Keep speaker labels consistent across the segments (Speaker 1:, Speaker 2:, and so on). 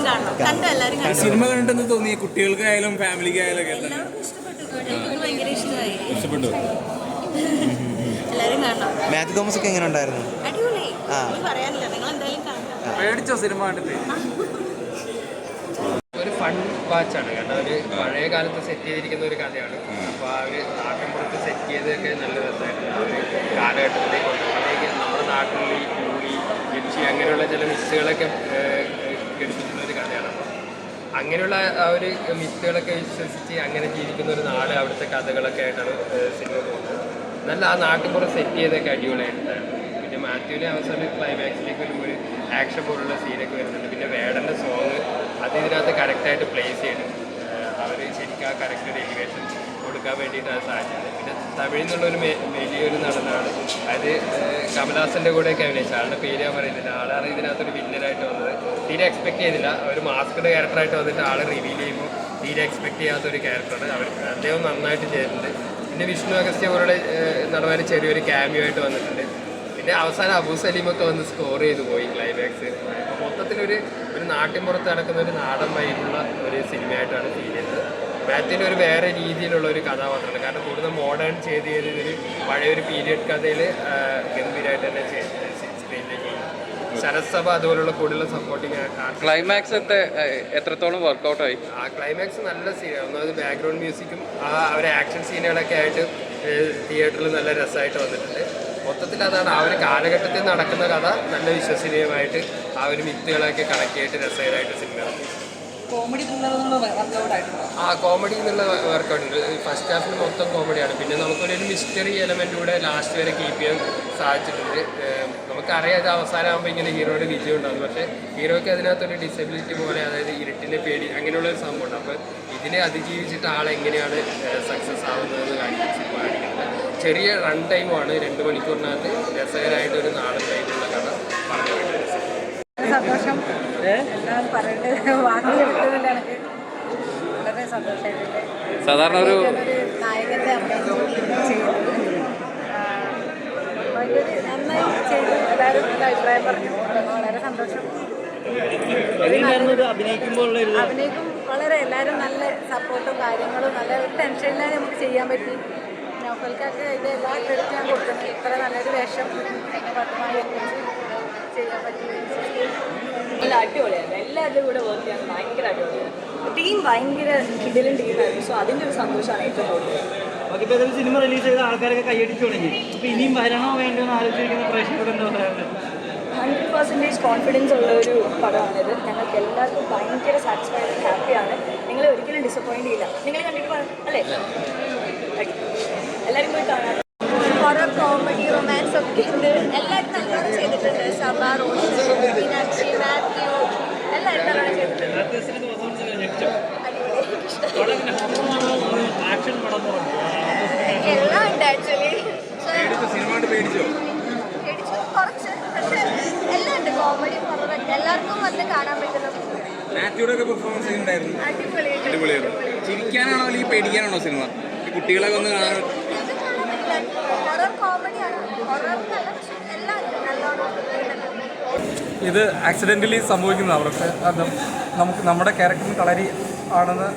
Speaker 1: എല്ലാവരും കാണണം കണ്ടോ എല്ലാവരും കാണണം
Speaker 2: സിനിമ കണ്ടെന്ന് തോന്നിയ കുട്ടികൾക്കായാലും ഫാമിലിക്കായാലും ഒക്കെ എന്താണ്?
Speaker 1: എല്ലാവർക്കും ഇഷ്ടപ്പെട്ടു. എനിക്ക് ഭയങ്കര ഇഷ്ടമായി.
Speaker 2: ഇഷ്ടപ്പെട്ടു.
Speaker 1: എല്ലാവരും കാണണം.
Speaker 3: മാത്യു തോമസ് ഒക്കെ എങ്ങനെ ഉണ്ടായിരുന്നു?
Speaker 1: അടിപൊളി.
Speaker 3: ആ.
Speaker 1: ഒന്നും പറയാനില്ല. നിങ്ങൾ എന്തായാലും കാണണം
Speaker 2: പേടിച്ചോ സിനിമ കണ്ടിട്ട്?
Speaker 4: ഒരു ഫൺ വാച്ചാണ് കാരണം ഒരു പഴയ കാലത്ത് സെറ്റ് ചെയ്തിരിക്കുന്ന ഒരു കഥയാണ്. അപ്പോൾ ആ ഒരു നാട്ടിൻപുറത്ത് സെറ്റ് ചെയ്തൊക്കെ നല്ല രസമായിരുന്നു. ആ ഒരു കാലഘട്ടത്തിലേക്ക് നമ്മുടെ നാട്ടിൽ ഈ കൂളി യക്ഷി അങ്ങനെയുള്ള ചില മിസ്സുകളൊക്കെ ഘടിപ്പിക്കുന്ന ഒരു കഥയാണ് അപ്പോൾ. അങ്ങനെയുള്ള ആ ഒരു മിത്തുകളൊക്കെ വിശ്വസിച്ച് അങ്ങനെ ജീവിക്കുന്ന ഒരു നാട് അവിടുത്തെ കഥകളൊക്കെ ആയിട്ടാണ് സിനിമ പോകുന്നത്. നല്ല ആ നാട്ടിൽ കുറേ സെറ്റ് ചെയ്തൊക്കെ അടിപൊളിയായിട്ടുണ്ടായിരുന്നു പിന്നെ മാത്യുവിനെ അവസാനം ക്ലൈമാക്സിലേക്ക് വരുമ്പോൾ ഒരു ആക്ഷൻ പോലുള്ള സീനൊക്കെ വരുന്നുണ്ട്. പിന്നെ വേടന്റെ സോങ് അത് ഇതിനകത്ത് കറക്റ്റായിട്ട് പ്ലേസ് ചെയ്യണം. അവർ ശരിക്കും ആ കറക്റ്റ് ഡെലിവേഷൻ കൊടുക്കാൻ വേണ്ടിയിട്ടാണ് സാധിച്ചത് പിന്നെ തമിഴിൽ നിന്നുള്ളൊരു വലിയൊരു നടനാണ്. അത് കമലഹാസന്റെ കൂടെയൊക്കെ അഭിനയിച്ചു ആളുടെ പേര് ഞാൻ പറയുന്നില്ല. ആളാണ് ഇതിനകത്തൊരു വില്ലനായിട്ട് വന്നത്. തീരെ എക്സ്പെക്ട് ചെയ്തില്ല. ഒരു മാസ്ക്ഡ് ക്യാരക്ടറായിട്ട് വന്നിട്ട് ആളെ റിവീൽ ചെയ്യുമ്പോൾ തീരെ എക്സ്പെക്ട് ചെയ്യാത്ത ഒരു ക്യാരക്ടറാണ് അവർ അദ്ദേഹം നന്നായിട്ട് ചെയ്തിട്ടുണ്ട്. പിന്നെ വിഷ്ണു അഗസ്ത്യ പോലുള്ള നടന്മാർ ചെറിയൊരു ക്യാമിയോ ആയിട്ട് വന്നിട്ടുണ്ട്. പിന്നെ അവസാനം അബൂ സലീമൊക്കെ വന്ന് സ്കോർ ചെയ്തു പോയി ക്ലൈമാക്സ് മൊത്തത്തിലൊരു ഒരു നാട്ടിൻ പുറത്ത് നടക്കുന്ന ഒരു നാടൻ വൈബുള്ള ഒരു സിനിമയായിട്ടാണ് ഫീൽ ചെയ്തത് മാറ്റിന്റെ ഒരു വേറെ രീതിയിലുള്ള ഒരു കഥാപാത്രമാണ് കാരണം കൂടുതൽ മോഡേൺ ചെയ്ത് ചെയ്ത് ഇതൊരു പഴയൊരു പീരിയഡ് കഥയിൽ ഗംഭീരമായിട്ട് തന്നെ സ്ക്രീനിലേക്ക് ശരത്സഭ അതുപോലുള്ള കൂടുതൽ സപ്പോർട്ടിങ്
Speaker 5: ക്ലൈമാക്സ് എത്രത്തോളം വർക്കൗട്ട് ആയി?
Speaker 4: ആ ക്ലൈമാക്സ് നല്ല സീനാണ് ഒന്നാമത് ബാക്ക്ഗ്രൗണ്ട് മ്യൂസിക്കും ആ അവരെ ആക്ഷൻ സീനുകളൊക്കെ ആയിട്ട് തിയേറ്ററിൽ നല്ല രസമായിട്ട് വന്നിട്ടുണ്ട്. മൊത്തത്തിൽ അതാണ് ആ ഒരു കാലഘട്ടത്തിൽ നടക്കുന്ന കഥ നല്ല വിശ്വസനീയമായിട്ട് ആ ഒരു മിത്തുകളൊക്കെ കണക്ട് ചെയ്തിട്ട് രസകരമായിട്ട് സിനിമ ആ കോമഡി എന്നുള്ള വർക്കൗട്ട് ഉണ്ട്. ഫസ്റ്റ് ഹാഫിൽ മൊത്തം കോമഡിയാണ് പിന്നെ നമുക്കൊരു മിസ്റ്ററി എലമെന്റ് കൂടെ ലാസ്റ്റ് വരെ കീപ്പ് ചെയ്യാൻ സാധിച്ചിട്ടുണ്ട്. നമുക്കറിയാം ഇത് അവസാനമാകുമ്പോൾ ഇങ്ങനെ ഹീറോയുടെ വിജയം ഉണ്ടാകും. പക്ഷേ ഹീറോയ്ക്ക് അതിനകത്തൊരു ഡിസബിലിറ്റി പോലെ അതായത് ഇരുട്ടിന്റെ പേടി അങ്ങനെയുള്ള ഒരു സംഭവമുണ്ട് അപ്പോൾ ഇതിനെ അതിജീവിച്ചിട്ട് ആളെങ്ങനെയാണ് സക്സസ് ആവുന്നതെന്ന് കാണിക്കുന്നത്. ചെറിയ റൺ ടൈമാണ് രണ്ട് മണിക്കൂറിനകത്ത് രസകരമായിട്ടൊരു നാടൻ ടൈമുള്ള കഥ.
Speaker 6: അപ്പോൾ ഒരു അഭിനയിക്കുമ്പോൾ അഭിനയിക്കും വളരെ എല്ലാവരും നല്ല സപ്പോർട്ടും കാര്യങ്ങളും നല്ല ഒരു ടെൻഷനില്ലാതെ നമുക്ക് ചെയ്യാൻ പറ്റി. നൗഫൽക്കൊക്കെ ഇത് എല്ലാ ക്രെഡിറ്റ് ഞാൻ കൊടുക്കുന്നത് ഇത്ര നല്ലൊരു വേഷം പത്രമായി എത്തിച്ച് ചെയ്യാൻ പറ്റി
Speaker 7: നല്ല അടിപൊളിയായിരുന്നു. എല്ലാവരുടെ കൂടെ വർക്ക് ചെയ്യാൻ ഭയങ്കര അടിപൊളിയായിരുന്നു. ടീം ഭയങ്കര കിടിലും ടീമായിരുന്നു സോ അതിന്റെ ഒരു സന്തോഷമാണ് ഏറ്റവും കൂടുതൽ.
Speaker 8: ഇപ്പോൾ ഏതായാലും സിനിമ റിലീസ് ചെയ്ത ആൾക്കാരൊക്കെ കൈയടിച്ചു തുടങ്ങി. അപ്പോൾ ഇനിയും വരണോ വേണ്ടോ എന്ന് ആലോചിക്കുന്ന പ്രേക്ഷകരോട് എന്താ പറയാനുള്ളത്?
Speaker 7: ഹൺഡ്രഡ് പെർസെന്റേജ് കോൺഫിഡൻസ് ഉള്ള ഒരു പടമാണിത് ഞങ്ങൾക്ക് എല്ലാവർക്കും ഭയങ്കര സാറ്റിസ്ഫൈഡ് ഹാപ്പിയാണ് നിങ്ങൾ ഒരിക്കലും ഡിസപ്പോയിന്റ് ചെയ്യില്ല. നിങ്ങൾ കണ്ടിട്ട് അല്ലേ. എല്ലാവരും പോയി കാണാം.
Speaker 1: ഹൊറർ കോമഡി റൊമാൻസ് ഒക്കെ ഉണ്ട്. എല്ലാവരും നല്ലോണം ചെയ്തിട്ടുണ്ട്. സഭ റോഷി മീനാക്ഷി മാത്യു. എല്ലാവരും നല്ലോണം ചെയ്തിട്ടുണ്ട്. എല്ലാം ഉണ്ട് ആക്ച്വലി
Speaker 2: സിനിമ കണ്ട് പേടിച്ചോ.
Speaker 1: പേടിച്ചു കുറച്ച് പക്ഷേ എല്ലാം ഉണ്ട്. കോമഡി ഹൊറർ എല്ലാവർക്കും വന്ന് കാണാൻ പറ്റുന്ന
Speaker 2: മാത്യുടെ ഒക്കെ പെർഫോമൻസ് ഉണ്ടായിരുന്നു
Speaker 1: അടിപൊളി
Speaker 2: അടിപൊളിയായിരുന്നു. ചിരിക്കാനാണോ അല്ലെങ്കിൽ പേടിക്കാനാണോ സിനിമ? കുട്ടികളെ വന്ന് കാണാൻ
Speaker 1: ഹൊറർ കോമഡിയാണ് ഹൊറർ നല്ല പക്ഷേ എല്ലാം ഉണ്ട് നല്ലോണം ചെയ്തിട്ടുണ്ട്.
Speaker 9: ഇത് ആക്സിഡന്റലി സംഭവിക്കുന്നതാണ് അവർക്ക് അത് നമുക്ക് നമ്മുടെ ക്യാരക്ടറിന് കളരി ആണെന്ന്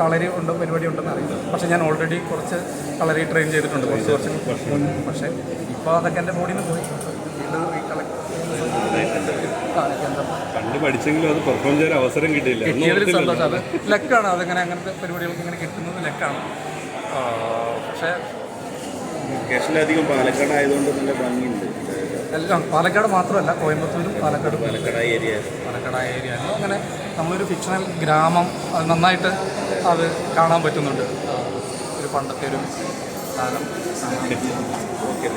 Speaker 9: കളരി ഉണ്ട് പരിപാടി ഉണ്ടെന്ന് അറിയില്ല. പക്ഷേ ഞാൻ ഓൾറെഡി കുറച്ച് കളരി ട്രെയിൻ ചെയ്തിട്ടുണ്ട്. കുറച്ച് കുറച്ച് പക്ഷേ ഇപ്പോൾ അതൊക്കെ എന്റെ ബോഡിയിൽ നിന്ന് പോയി. വീണ്ടും റീകളക്ട് ആ
Speaker 10: കണ്ട് പഠിച്ചെങ്കിലും അത് പെർഫോം ചെയ്യാൻ അവസരം കിട്ടിയില്ല.
Speaker 9: സന്തോഷം. അത് ലക്കാണ്. അതങ്ങനെ അങ്ങനത്തെ പരിപാടികൾക്ക് ഇങ്ങനെ കിട്ടുന്നത് ലക്കാണ്. പക്ഷേ
Speaker 10: ലൊക്കേഷനിലധികം പാലക്കാട് ആയതുകൊണ്ട് നല്ല ഭംഗിയുണ്ട്.
Speaker 9: എല്ലാം പാലക്കാട് മാത്രമല്ല കോയമ്പത്തൂരും പാലക്കാട്.
Speaker 10: പാലക്കാട് ഏരിയ
Speaker 9: പാലക്കാട് ഏരിയ അങ്ങനെ നമ്മളൊരു ഫിക്ഷണൽ ഗ്രാമം അത് നന്നായിട്ട് അത് കാണാൻ പറ്റുന്നുണ്ട്. ഒരു പണ്ടത്തെ ഒരു കാലം
Speaker 10: ഓക്കെ.